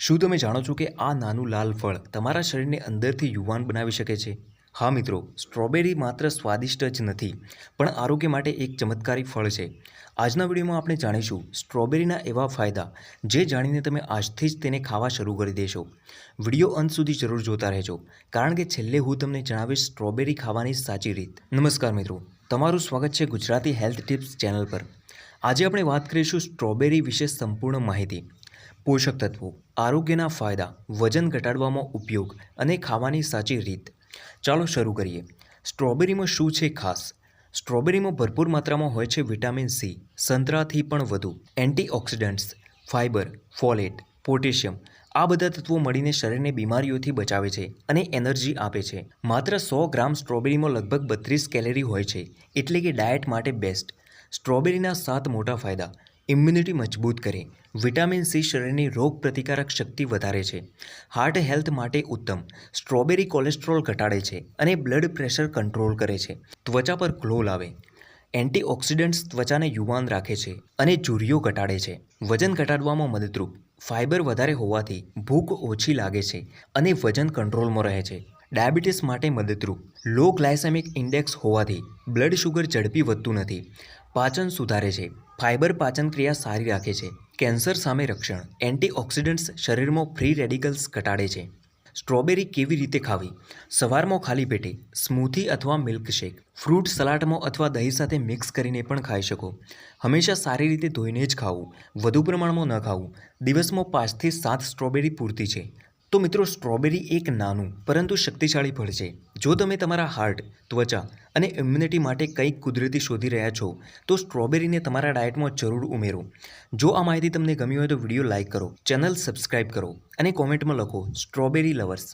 શું તમે જાણો છો કે આ નાનું લાલ ફળ તમારા શરીરને અંદરથી યુવાન બનાવી શકે છે? હા મિત્રો, સ્ટ્રોબેરી માત્ર સ્વાદિષ્ટ જ નથી, પણ આરોગ્ય માટે એક ચમત્કારી ફળ છે. આજના વિડીયોમાં આપણે જાણીશું સ્ટ્રોબેરીના એવા ફાયદા, જે જાણીને તમે આજથી જ તેને ખાવા શરૂ કરી દેશો. વીડિયો અંત સુધી જરૂર જોતા રહેજો, કારણ કે છેલ્લે હું તમને જણાવીશ સ્ટ્રોબેરી ખાવાની સાચી રીત. નમસ્કાર મિત્રો, તમારું સ્વાગત છે ગુજરાતી હેલ્થ ટિપ્સ ચેનલ પર. આજે આપણે વાત કરીશું સ્ટ્રોબેરી વિશે સંપૂર્ણ માહિતી. પોષક તત્વો, આરોગ્યના ફાયદા, વજન ઘટાડવામાં ઉપયોગ અને ખાવાની સાચી રીત. ચાલો શરૂ કરીએ. સ્ટ્રોબેરીમાં શું છે ખાસ? સ્ટ્રોબેરીમાં ભરપૂર માત્રામાં હોય છે વિટામિન સી, સંતરાથી પણ વધુ, એન્ટીઓક્સિડન્ટ્સ ફાઇબર ફોલેટ, પોટેશિયમ. આ બધા તત્વો મળીને શરીરને બીમારીઓથી બચાવે છે અને એનર્જી આપે છે. માત્ર સો ગ્રામ સ્ટ્રોબેરીમાં લગભગ બત્રીસ કેલેરી હોય છે, એટલે કે ડાયટ માટે બેસ્ટ. સ્ટ્રોબેરીના સાત મોટા ફાયદા. ઇમ્યુનિટી મજબૂત કરે. વિટામિન સી શરીરની રોગ પ્રતિકારક શક્તિ વધારે છે. હાર્ટ હેલ્થ માટે ઉત્તમ. સ્ટ્રોબેરી કોલેસ્ટ્રોલ ઘટાડે છે અને બ્લડ પ્રેશર કંટ્રોલ કરે છે. ત્વચા પર ગ્લો લાવે. એન્ટીઓક્સિડન્ટ્સ ત્વચાને યુવાન રાખે છે અને ઝુરિયો ઘટાડે છે. વજન ઘટાડવામાં મદદરૂપ. ફાઇબર વધારે હોવાથી ભૂખ ઓછી લાગે છે અને વજન કંટ્રોલમાં રહે છે. ડાયાબિટીસ માટે મદદરૂપ. લો ગ્લાયસેમિક ઇન્ડેક્સ હોવાથી બ્લડ શુગર ઝડપી વધતું નથી. પાચન સુધારે છે. ફાઇબર પાચન ક્રિયા સારી રાખે છે. કેન્સર સામે રક્ષણ. એન્ટીઓક્સિડન્ટ્સ શરીરમાં ફ્રી રેડિકલ્સ ઘટાડે છે. સ્ટ્રોબેરી કેવી રીતે ખાવી? સવારમાં ખાલી પેટે સ્મૂથી અથવા મિલ્કશેક. ફ્રૂટ સલાડમાં અથવા દહીં સાથે મિક્સ કરીને પણ ખાઈ શકો. હંમેશા સારી રીતે ધોઈને જ ખાવું. વધુ પ્રમાણમાં ન ખાવું. દિવસમાં પાંચથી સાત સ્ટ્રોબેરી પૂરતી છે. તો મિત્રો, સ્ટ્રોબેરી એક નાનું, પરંતુ શક્તિશાળી ફળ છે. જો તમે તમારા હાર્ટ, ત્વચા અને ઇમ્યુનિટી માટે કંઈક કુદરતી શોધી રહ્યા છો, તો સ્ટ્રોબેરીને તમારા ડાયટમાં જરૂર ઉમેરો. જો આ માહિતી તમને ગમી હોય તો વીડિયો લાઇક કરો, ચેનલ સબસ્ક્રાઇબ કરો અને કોમેન્ટમાં લખો, સ્ટ્રોબેરી લવર્સ.